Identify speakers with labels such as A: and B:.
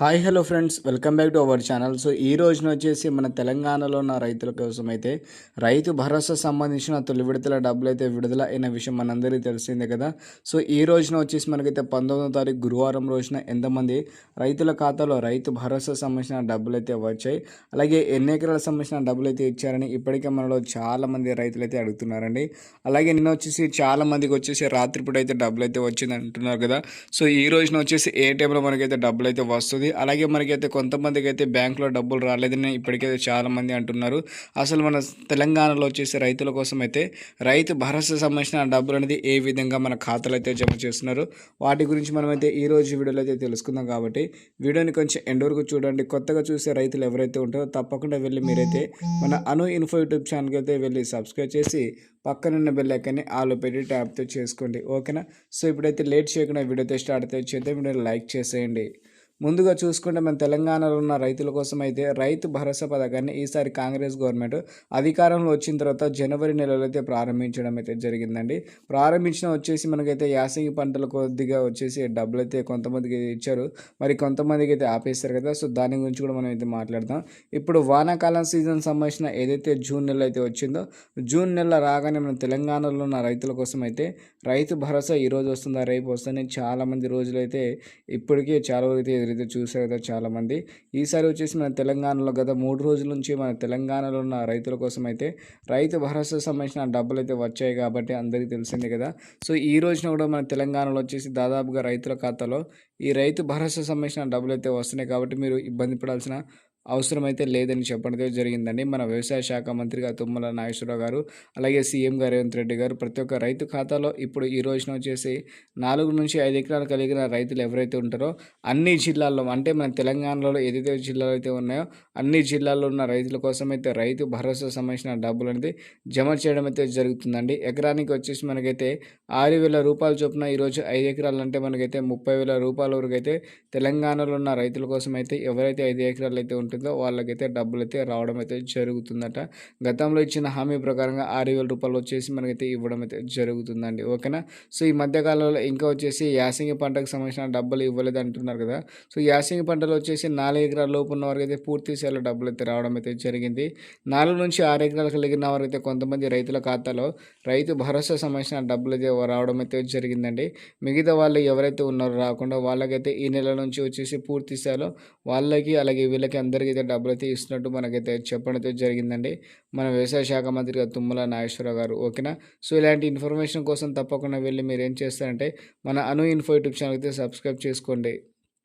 A: Hi hello friends. Welcome back to our channel. So ఈ రోజున వచ్చేసి మన తెలంగాణలో ఉన్న రైతుల కోసం అయితే రైతు భరోసా సంబంధించిన తొలి విడతల డబ్బులు అయితే విడుదల అయిన విషయం మనందరికీ తెలిసిందే కదా. సో ఈ రోజున వచ్చేసి మనకైతే పంతొమ్మిదో తారీఖు గురువారం రోజున ఎంతమంది రైతుల ఖాతాలో రైతు భరోసా సంబంధించిన డబ్బులు అయితే వచ్చాయి అలాగే ఎన్ని ఎకరాలకు సంబంధించిన డబ్బులు అయితే ఇచ్చారని ఇప్పటికే మనలో చాలామంది రైతులు అయితే అడుగుతున్నారండి. అలాగే నిన్న వచ్చేసి చాలా మందికి వచ్చేసి రాత్రిపూట అయితే డబ్బులు అయితే వచ్చింది అంటున్నారు కదా. సో ఈ రోజున వచ్చేసి ఏ టైంలో మనకైతే డబ్బులు అయితే వస్తుంది అలాగే మనకైతే కొంతమందికి అయితే బ్యాంకులో డబ్బులు రాలేదని ఇప్పటికైతే చాలామంది అంటున్నారు. అసలు మన తెలంగాణలో వచ్చేసి రైతుల కోసం అయితే రైతు భరోసా సంబంధించిన డబ్బులు అనేది ఏ విధంగా మన ఖాతాలో అయితే జమ చేస్తున్నారు? వాటి గురించి మనమైతే ఈ రోజు వీడియోలో అయితే తెలుసుకుందాం కాబట్టి వీడియోని కొంచెం ఎండ్ వరకు చూడండి. కొత్తగా చూసే రైతులు ఎవరైతే ఉంటారో తప్పకుండా వెళ్ళి మీరైతే మన అను ఇన్ఫో యూట్యూబ్ ఛానల్కి అయితే వెళ్ళి సబ్స్క్రైబ్ చేసి పక్కనున్న బెల్ ఐకాన్ని ఆలో పెట్టి ట్యాప్తో చేసుకోండి. ఓకేనా? సో ఇప్పుడైతే లేట్ చేయకుండా వీడియో అయితే స్టార్ట్ అయితే చేద్దాం. వీడియో లైక్ చేసేయండి. ముందుగా చూసుకుంటే మన తెలంగాణలో ఉన్న రైతుల కోసం అయితే రైతు భరోసా పథకాన్ని ఈసారి కాంగ్రెస్ గవర్నమెంట్ అధికారంలో వచ్చిన తర్వాత జనవరి నెలలో అయితే ప్రారంభించడం అయితే జరిగిందండి. ప్రారంభించిన వచ్చేసి మనకైతే యాసంగి పంటలు కొద్దిగా వచ్చేసి డబ్బులు అయితే కొంతమందికి ఇచ్చారు. మరి కొంతమందికి అయితే ఆపేస్తారు కదా సో దాని గురించి కూడా మనం అయితే మాట్లాడదాం. ఇప్పుడు వానాకాలం సీజన్ సంబంధించిన ఏదైతే జూన్ నెల అయితే వచ్చిందో జూన్ నెల రాగానే మన తెలంగాణలో ఉన్న రైతుల కోసం అయితే రైతు భరోసా ఈరోజు వస్తుందా రేపు వస్తుందని చాలామంది రోజులు అయితే ఇప్పటికీ చాలా వరకు అయితే చూసారు కదా చాలామంది. ఈసారి వచ్చేసి మన తెలంగాణలో గత మూడు రోజుల నుంచి మన తెలంగాణలో ఉన్న రైతుల కోసం అయితే రైతు భరోసా సంబంధించిన డబ్బులు అయితే వచ్చాయి కాబట్టి అందరికీ తెలిసిందే కదా. సో ఈ రోజున కూడా మన తెలంగాణలో వచ్చేసి దాదాపుగా రైతుల ఖాతాలో ఈ రైతు భరోసా సంబంధించిన డబ్బులు అయితే వస్తున్నాయి కాబట్టి మీరు ఇబ్బంది పడాల్సిన అవసరమైతే లేదని చెప్పడం జరిగిందండి. మన వ్యవసాయ శాఖ మంత్రిగా తుమ్మల నాగేశ్వరరావు గారు అలాగే సీఎం గారు రేవంత్ రెడ్డి గారు ప్రతి ఒక్క రైతు ఖాతాలో ఇప్పుడు ఈ రోజున వచ్చేసి నాలుగు నుంచి ఐదు ఎకరాలు కలిగిన రైతులు ఎవరైతే ఉంటారో అన్ని జిల్లాల్లో అంటే మన తెలంగాణలో ఏదైతే జిల్లాలు అయితే ఉన్నాయో అన్ని జిల్లాల్లో ఉన్న రైతుల కోసం అయితే రైతు భరోసా సంబంధించిన డబ్బులు అనేది జమ చేయడం అయితే జరుగుతుందండి. ఎకరానికి వచ్చేసి మనకైతే ఆరు వేల రూపాయల చొప్పున ఈరోజు ఐదు ఎకరాలు అంటే మనకైతే ముప్పై వేల రూపాయల వరకు అయితే తెలంగాణలో ఉన్న రైతుల కోసం అయితే ఎవరైతే ఐదు ఎకరాలు అయితే ఉంటుందో ఉంటుందో వాళ్ళకైతే డబ్బులు అయితే రావడం అయితే జరుగుతుందట. గతంలో ఇచ్చిన హామీ ప్రకారంగా ఆరు వేల రూపాయలు వచ్చేసి మనకైతే ఇవ్వడం అయితే జరుగుతుందండి. ఓకేనా? సో ఈ మధ్యకాలంలో ఇంకా వచ్చేసి యాసంగి పంటకు సంబంధించిన డబ్బులు ఇవ్వలేదు అంటున్నారు కదా. సో యాసంగి పంటలు వచ్చేసి నాలుగు ఎకరాల లోపు ఉన్న వారికి అయితే పూర్తి స్థాయిలో డబ్బులు అయితే రావడం అయితే జరిగింది. నాలుగు నుంచి ఆరు ఎకరాలు కలిగిన వారైతే కొంతమంది రైతుల ఖాతాలో రైతు భరోసా సంబంధించిన డబ్బులు అయితే రావడం అయితే జరిగిందండి. మిగతా వాళ్ళు ఎవరైతే ఉన్నారో రాకుండా వాళ్ళకైతే ఈ నెల నుంచి వచ్చేసి పూర్తి స్థాయిలో వాళ్ళకి అలాగే వీళ్ళకి అందరికీ అయితే డబ్బులు అయితే ఇస్తున్నట్టు మనకైతే చెప్పడం అయితే జరిగిందండి. మన వ్యవసాయ శాఖ మంత్రిగా తుమ్మల నాగేశ్వరరావు గారు ఓకేనా? సో ఇలాంటి ఇన్ఫర్మేషన్ కోసం తప్పకుండా వెళ్ళి మీరు ఏం చేస్తారంటే మన అను ఇన్ఫో యూట్యూబ్ ఛానల్ అయితే సబ్స్క్రైబ్ చేసుకోండి.